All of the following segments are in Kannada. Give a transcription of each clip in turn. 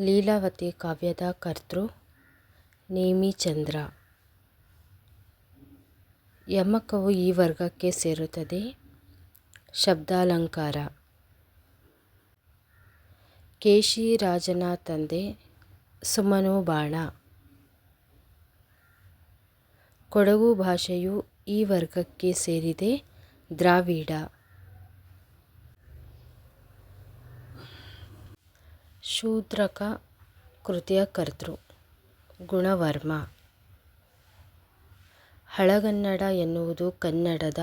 ಲೀಲಾವತಿ ಕಾವ್ಯದ ಕರ್ತೃ ನೇಮಿಚಂದ್ರ ಯಮಕವು ಈ ವರ್ಗಕ್ಕೆ ಸೇರುತ್ತದೆ. ಶಬ್ದಾಲಂಕಾರ. ಕೇಶಿರಾಜನ ತಂದೆ ಸುಮನು ಬಾಣ. ಕೊಡಗು ಭಾಷೆಯು ಈ ವರ್ಗಕ್ಕೆ ಸೇರಿದೆ. ದ್ರಾವಿಡ. ಶೂದ್ರಕ ಕೃತಿಯ ಕರ್ತೃ ಗುಣವರ್ಮ. ಹಳಗನ್ನಡ ಎನ್ನುವುದು ಕನ್ನಡದ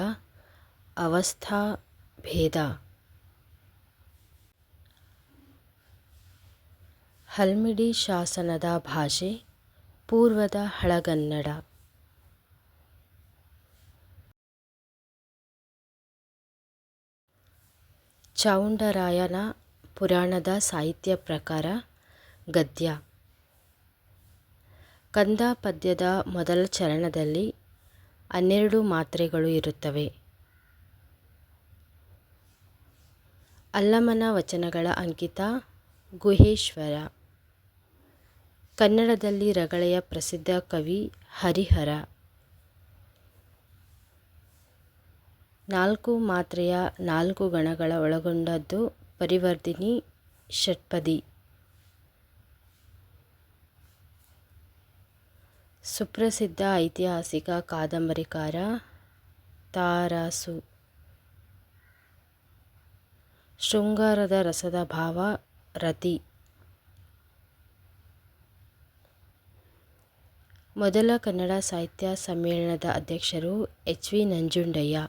ಅವಸ್ಥಾಭೇದ. ಹಲ್ಮಿಡಿ ಶಾಸನದ ಭಾಷೆ ಪೂರ್ವದ ಹಳಗನ್ನಡ. ಚಾವುಂಡರಾಯನ ಪುರಾಣದ ಸಾಹಿತ್ಯ ಪ್ರಕಾರ ಗದ್ಯ. ಕಂದ ಪದ್ಯದ ಮೊದಲ ಚರಣದಲ್ಲಿ ಹನ್ನೆರಡು ಮಾತ್ರೆಗಳು ಇರುತ್ತವೆ. ಅಲ್ಲಮನ ವಚನಗಳ ಅಂಕಿತ ಗುಹೇಶ್ವರ. ಕನ್ನಡದಲ್ಲಿ ರಗಳೆಯ ಪ್ರಸಿದ್ಧ ಕವಿ ಹರಿಹರ. ನಾಲ್ಕು ಮಾತ್ರೆಯ ನಾಲ್ಕು ಗಣಗಳ ಒಳಗೊಂಡದ್ದು ಪರಿವರ್ಧಿನಿ ಷಟ್ಪದಿ. ಸುಪ್ರಸಿದ್ಧ ಐತಿಹಾಸಿಕ ಕಾದಂಬರಿಕಾರ ತಾರಾಸು. ಶೃಂಗಾರದ ರಸದ ಭಾವ ರತಿ. ಮೊದಲ ಕನ್ನಡ ಸಾಹಿತ್ಯ ಸಮ್ಮೇಳನದ ಅಧ್ಯಕ್ಷರು ಎಚ್ ವಿ ನಂಜುಂಡಯ್ಯ.